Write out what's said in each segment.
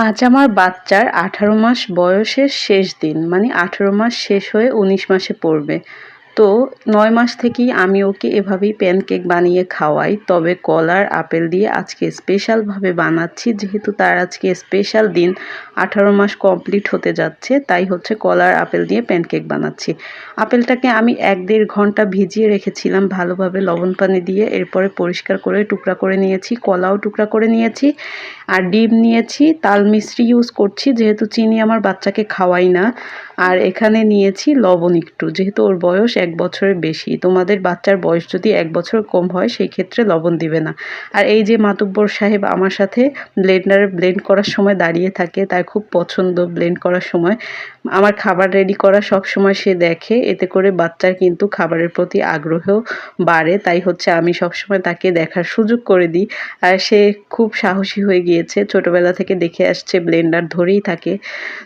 আজ আমার বাচ্চার আঠারো মাস বয়সের শেষ দিন মানে আঠারো মাস শেষ হয়ে উনিশ মাসে পড়বে। তো নয় মাস থেকেই আমি ওকে এভাবেই প্যানকেক বানিয়ে খাওয়াই। তবে কলার আপেল দিয়ে আজকে স্পেশালভাবে বানাচ্ছি। যেহেতু তার আজকে স্পেশাল দিন, আঠারো মাস কমপ্লিট হতে যাচ্ছে, তাই হচ্ছে কলার আপেল দিয়ে প্যানকেক বানাচ্ছি। আপেলটাকে আমি এক দেড় ঘণ্টা ভিজিয়ে রেখেছিলাম ভালোভাবে লবণ পানি দিয়ে। এরপরে পরিষ্কার করে টুকরা করে নিয়েছি, কলাও টুকরা করে নিয়েছি আর ডিম নিয়েছি। তাল মিশ্রি ইউজ করছি, যেহেতু চিনি আমার বাচ্চাকে খাওয়াই না। আর এখানে নিয়েছি লবণ একটু। যেহেতু ওর বয়স এক বছরের বেশি, তোমাদের বাচ্চার বয়স যদি এক বছর কম হয় সেই ক্ষেত্রে লবণ দিবে না। আর এই যে মাতুব্বর সাহেব আমার সাথে ব্লেন্ডারে ব্লেন্ড করার সময় দাঁড়িয়ে থাকে, তার খুব পছন্দ ব্লেন্ড করার সময়। আমার খাবার রেডি করা সব সময় সে দেখে, এতে করে বাচ্চার কিন্তু খাবারের প্রতি আগ্রহ বাড়ে। তাই হচ্ছে আমি সবসময় তাকে দেখার সুযোগ করে দিই। আর সে খুব সাহসী হয়ে গিয়েছে, ছোটবেলা থেকে দেখে আসছে ব্লেন্ডার ধরেই থাকে।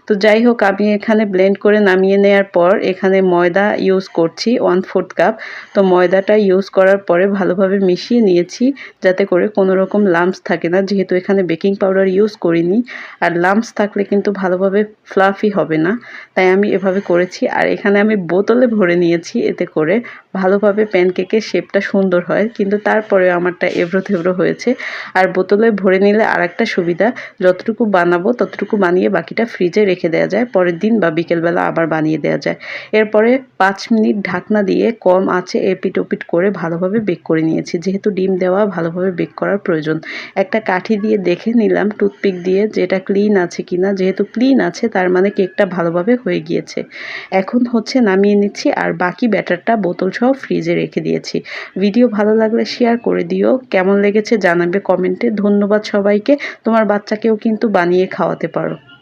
তো যাই হোক, আমি এখানে ব্লেন্ড করে নামিয়ে নেওয়ার পর এখানে ময়দা ইউজ করছি ওয়ান ফোর্থ কাপ তো ময়দাটা ইউজ করার পরে ভালোভাবে মিশিয়ে নিয়েছি যাতে করে কোনো রকম লাম্পস থাকে না। যেহেতু এখানে বেকিং পাউডার ইউজ করিনি, আর লাম্পস থাকলে কিন্তু ভালোভাবে ফ্লাফি হবে না। তাই আমি এভাবে করেছি। আর এখানে আমি বোতলে ভরে নিয়েছি এতে করে ভালোভাবে প্যানকেকের শেপটা সুন্দর হয়। কিন্তু তারপরে আমারটা এভরো থেভরো হয়েছে। আর বোতলে ভরে নিলে আর একটা সুবিধা, যতটুকু বানাবো ততটুকু বানিয়ে বাকিটা ফ্রিজে রেখে দেওয়া যায়। পরের দিন বা বিকেলবেলা আবার বানিয়ে দেওয়া যায়। এরপরে পাঁচ মিনিট ঢাকনা দিয়ে কম আছে এপিট ওপিট করে ভালোভাবে বেক করে নিয়েছি। যেহেতু ডিম দেওয়া ভালোভাবে বেক করার প্রয়োজন। একটা কাঠি দিয়ে দেখে নিলাম টুথপিক দিয়ে যেটা ক্লিন আছে কিনা। যেহেতু ক্লিন আছে, তার মানে কেকটা ভালোভাবে হয়ে গিয়েছে। এখন হচ্ছে নামিয়ে নিচ্ছি আর বাকি ব্যাটারটা বোতল সহ ফ্রিজে রেখে দিয়েছি। ভিডিও ভালো লাগলে শেয়ার করে দিও। কেমন লেগেছে জানাবে কমেন্টে। ধন্যবাদ সবাইকে। তোমার বাচ্চাকেও কিন্তু বানিয়ে খাওয়াতে পারো।